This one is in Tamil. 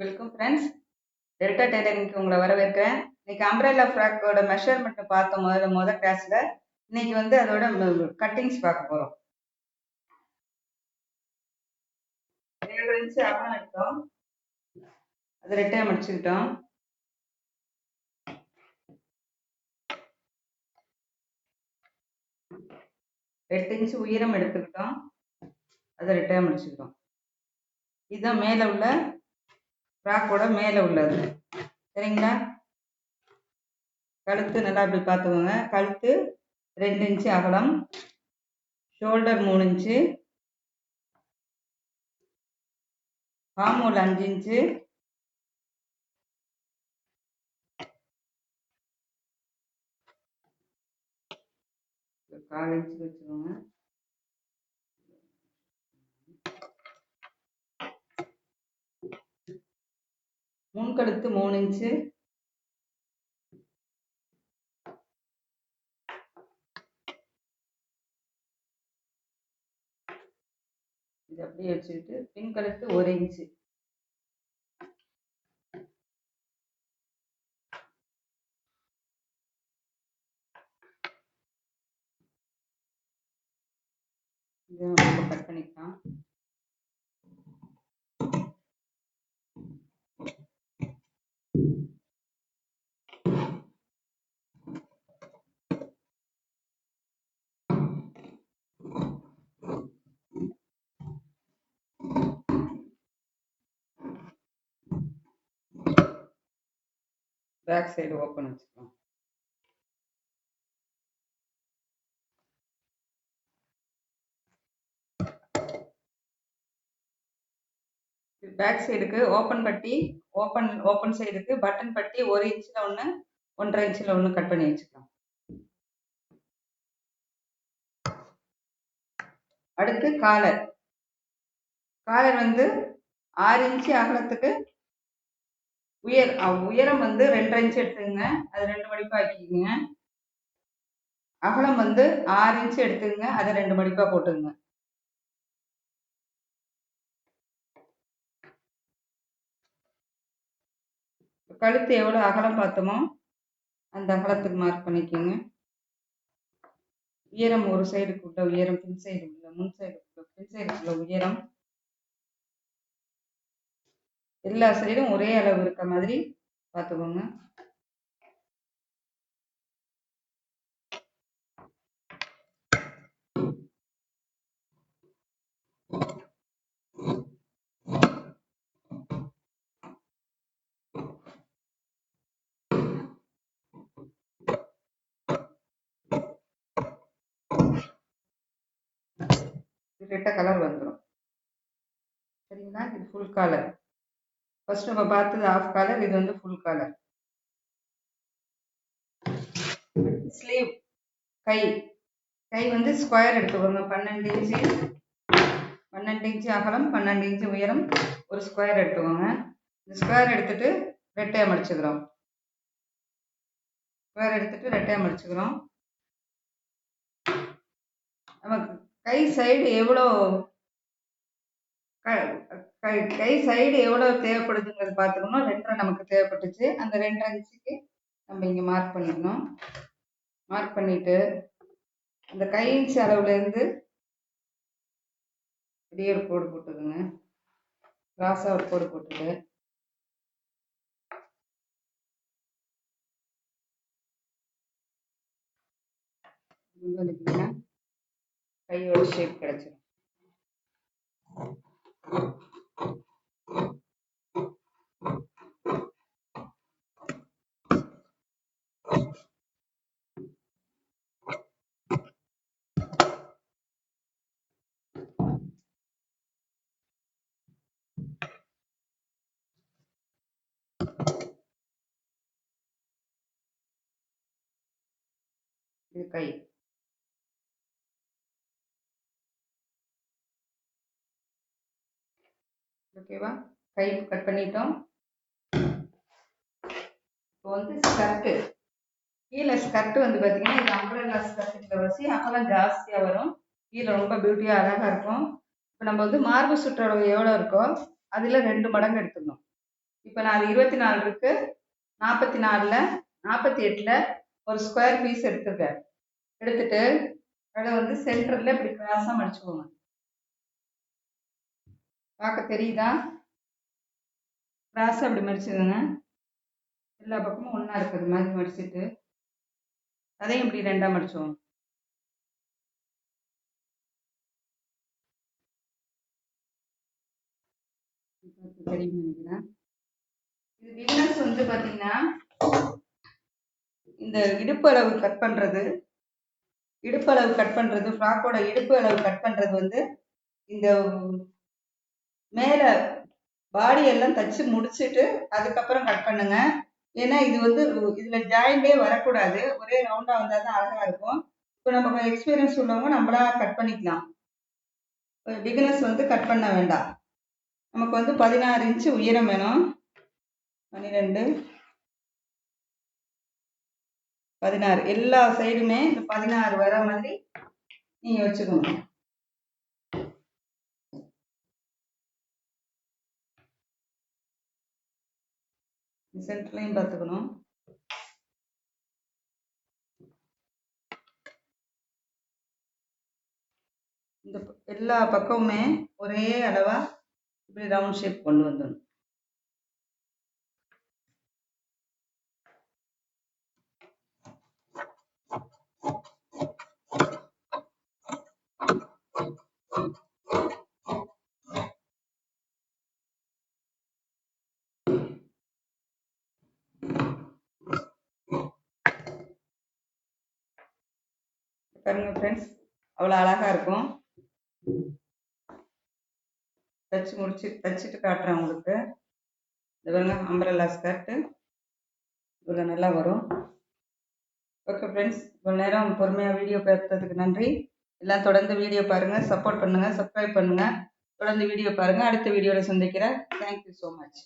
வெல்கம் ஃப்ரெண்ட்ஸ் டெல்டா டெய்லரிங்க்கு உங்களை வரவேற்கிறேன். இன்னைக்கு அம்ப்ரேலா ஃப்ராக்கோட மெஷர்மெண்ட் பார்த்தோம். முதல்ல முதல் கிளாஸில் இன்னைக்கு வந்து அதோட கட்டிங்ஸ் பார்க்க போகிறோம் ஏழு இன்ச்சு அகலம் எடுத்தோம். அது ரெட்டையை முடிச்சுக்கிட்டோம் எட்டு இன்ச்சு உயரம் எடுத்துக்கிட்டோம். அதை ரெட்டையாக முடிச்சுக்கிட்டோம் இதுதான் மேலே உள்ள ஃப்ராக்கோட மேலே உள்ளது. சரிங்களா? கழுத்து நல்லா இப்படி பார்த்துக்கோங்க. கழுத்து ரெண்டு இன்ச்சு அகலம். ஷோல்டர் மூணு இன்ச்சு ஹாமோல் அஞ்சு இன்ச்சு கால் இன்ச்சு வச்சுக்கோங்க. முன்கழுத்து மூணு இன்ச்சு இது அப்படியே வச்சுக்கிட்டு பின்கழுத்து ஒரு இன்ச்சு இதை கட் பண்ணிக்கலாம். பேக் சைடு ஓப்பன் வச்சுக்கலாம் பேக் சைடுக்கு ஓப்பன் பட்டி ஓப்பன் ஓப்பன் சைடுக்கு பட்டன் பட்டி ஒரு இன்ச்சில் ஒன்று ஒன்றரை இன்ச்சில் ஒன்று கட் பண்ணி வச்சுக்கலாம். அடுத்து காலர் காலர் வந்து ஆறு இன்ச்சு அகலத்துக்கு உயர் உயரம் வந்து ரெண்டு இன்ச்சு எடுத்துக்கங்க. அது ரெண்டு மடிப்பாக ஆக்கிக்குங்க அகலம் வந்து ஆறு இன்ச்சு எடுத்துங்க அதை ரெண்டு மடிப்பாக போட்டுங்க கழுத்து எவ்வளோ அகலம் பார்த்தோமோ அந்த அகலத்துக்கு மார்க் பண்ணிக்கோங்க. உயரம் ஒரு சைடுக்குள்ள உயரம் பின் சைடு உள்ள முன் சைடுக்குள்ள பின் சைடுக்குள்ள உயரம். எல்லா சைடும் ஒரே அளவு இருக்க மாதிரி பார்த்துக்கோங்க. ரெட்ட கலர் வந்துடும் சரிங்களா? இது ஃபுல் கலர் ஃபர்ஸ்ட் நம்ம பார்த்தது ஆஃப் கலர் இது வந்து ஃபுல் கலர் ஸ்லீவ் கை. கை வந்து ஸ்கொயர் எடுத்துக்கோங்க பன்னெண்டு இன்ச்சு பன்னெண்டு இன்ச்சு அகலம் பன்னெண்டு இன்ச்சு உயரம். ஒரு ஸ்கொயர் எடுத்துக்கோங்க. இந்த ஸ்கொயர் எடுத்துட்டு ரெட்டையாக மடிச்சுக்கிறோம் ஸ்கொயர் எடுத்துட்டு ரெட்டையாக மடிச்சுக்கிறோம் நமக்கு கை சைடு எவ்வளோ கை சைடு எவ்வளோ தேவைப்படுதுங்கிறது பார்த்துக்கணும். ரெண்டரை நமக்கு தேவைப்பட்டுச்சு. அந்த ரெண்டரை இன்ச்சுக்கு நம்ம இங்கே மார்க் பண்ணிக்கணும். மார்க் பண்ணிட்டு அந்த கை இன்ச்சு அளவுலேருந்து இப்படியே ஒரு கோடு போட்டுக்கோங்க. கிராஸாக ஒரு கோடு போட்டுட்டு. கையோட ஷேப் கிடைச்சிடும் இது கை ஓகேவா? கை கட் பண்ணிட்டோம். இப்போ வந்து ஸ்கர்ட்டு கீழே ஸ்கர்ட்டு வந்து பார்த்தீங்கன்னா இது அம்பரல்லா ஸ்கர்ட்டுங்கிற வச்சு அகலம் ஜாஸ்தியாக வரும். கீழே ரொம்ப பியூட்டியாக அழகாக இருக்கும். இப்போ நம்ம வந்து மார்பு சுற்றளவு எவ்வளோ இருக்கோ அதில் ரெண்டு மடங்கு எடுத்துக்கணும். இப்போ நான் அது இருபத்தி நாலு இருக்கு. நாற்பத்தி நாலில் நாற்பத்தி எட்டில் ஒரு ஸ்கொயர் பீஸ் எடுத்துருக்கேன். எடுத்துட்டு அதை வந்து சென்டரில் இப்படி கிராஸாக மடிச்சுக்கோங்க. பார்க்க தெரியுதா? கிராஸ் அப்படி மடிச்சுக்கோங்க எல்லா பக்கமும் ஒன்றா இருக்கிறது மாதிரி மடிச்சுட்டு அதையும் இப்படி ரெண்டாக மடிச்சோம். தெரியும் நினைக்கிறேன். இது பிகினர்ஸ் வந்து பார்த்தீங்கன்னா இந்த இடுப்பு அளவு கட் பண்ணுறது இடுப்பு அளவு கட் பண்ணுறது ஃப்ராக்கோட இடுப்பு அளவு கட் பண்ணுறது வந்து இந்த மேலே பாடி எல்லாம் தச்சு முடிச்சுட்டு அதுக்கப்புறம் கட் பண்ணுங்க. ஏன்னா இது வந்து இதில் ஜாயிண்டே வரக்கூடாது. ஒரே ரவுண்டாக வந்தால் தான் அழகாக இருக்கும். இப்போ நம்ம எக்ஸ்பீரியன்ஸ் உள்ளவங்க நம்மளா கட் பண்ணிக்கலாம். பிகினர்ஸ் வந்து கட் பண்ண வேண்டாம். நமக்கு வந்து பதினாறு இன்ச்சு உயரம் வேணும். பன்னிரெண்டு. பதினாறு. எல்லா சைடுமே இந்த பதினாறு வர மாதிரி நீங்கள் வச்சுக்கோங்க. சென்டர்லையும் பார்த்துக்கணும். இந்த எல்லா பக்கமுமே ஒரே அளவாக இப்படி ரவுண்ட் ஷேப் கொண்டு வந்துடணும். பாருங்க ஃப்ரெண்ட்ஸ் அவ்வளோ அழகாக இருக்கும். தச்சு முடிச்சு தச்சுட்டு காட்டுறேன் உங்களுக்கு. இது பாருங்க அம்பரல்லா ஸ்கர்ட்டு இவ்வளோ நல்லா வரும். ஓகே ஃப்ரெண்ட்ஸ் இவ்வளோ நேரம் பொறுமையாக வீடியோ பார்த்ததுக்கு நன்றி. எல்லாம் தொடர்ந்து வீடியோ பாருங்கள் சப்போர்ட் பண்ணுங்கள் சப்ஸ்கிரைப் பண்ணுங்கள் தொடர்ந்து வீடியோ பாருங்கள் அடுத்த வீடியோவில் சந்திக்கிறேன். Thank you so much